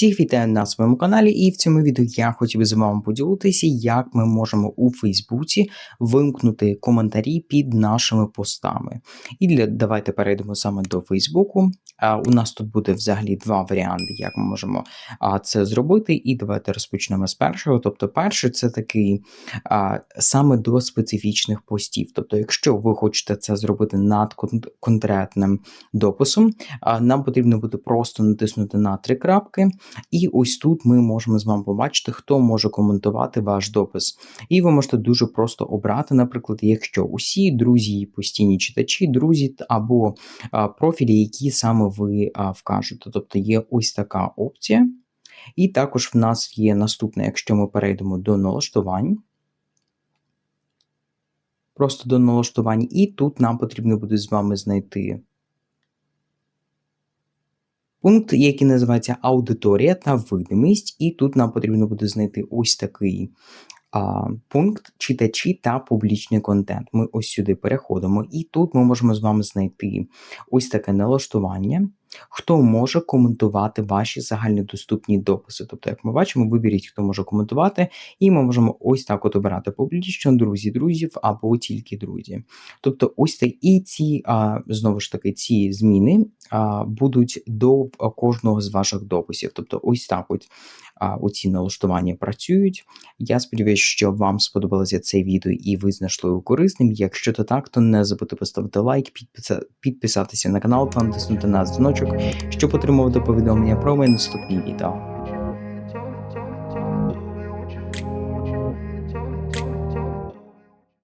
Всіх вітаю на своєму каналі, і в цьому відео я хотів би з вами поділитися, як ми можемо у Фейсбуці вимкнути коментарі під нашими постами. І для давайте перейдемо саме до Фейсбуку. У нас тут буде взагалі два варіанти, як ми можемо це зробити. І давайте розпочнемо з першого. Тобто, перший це такий саме до специфічних постів. Тобто, якщо ви хочете це зробити над кон- конкретним дописом, нам потрібно буде просто натиснути на три крапки. І ось тут ми можемо з вами побачити, хто може коментувати ваш допис. І ви можете дуже просто обрати, наприклад, якщо усі друзі, постійні читачі, друзі або профілі, які саме ви вкажете. Тобто є ось така опція. І також в нас є наступне, якщо ми перейдемо до налаштувань. Просто до налаштувань, і тут нам потрібно буде з вами знайти пункт, який називається аудиторія та видимість, і тут нам потрібно буде знайти ось такий а, пункт читачі та публічний контент. Ми ось сюди переходимо, і тут ми можемо з вами знайти ось таке налаштування. Хто може коментувати ваші загальнодоступні дописи? Тобто, як ми бачимо, виберіть, хто може коментувати, і ми можемо ось так от обирати публічно, друзі, друзів або тільки друзі. Тобто, ось так і ці знову ж таки ці зміни будуть до кожного з ваших дописів. Тобто, ось так от оці налаштування працюють. Я сподіваюся, що вам сподобалося це відео і ви знайшли його корисним. Якщо то так, то не забудьте поставити лайк, підписатися на канал та натиснути на дзвіночок, щоб отримувати повідомлення про мої наступні відео.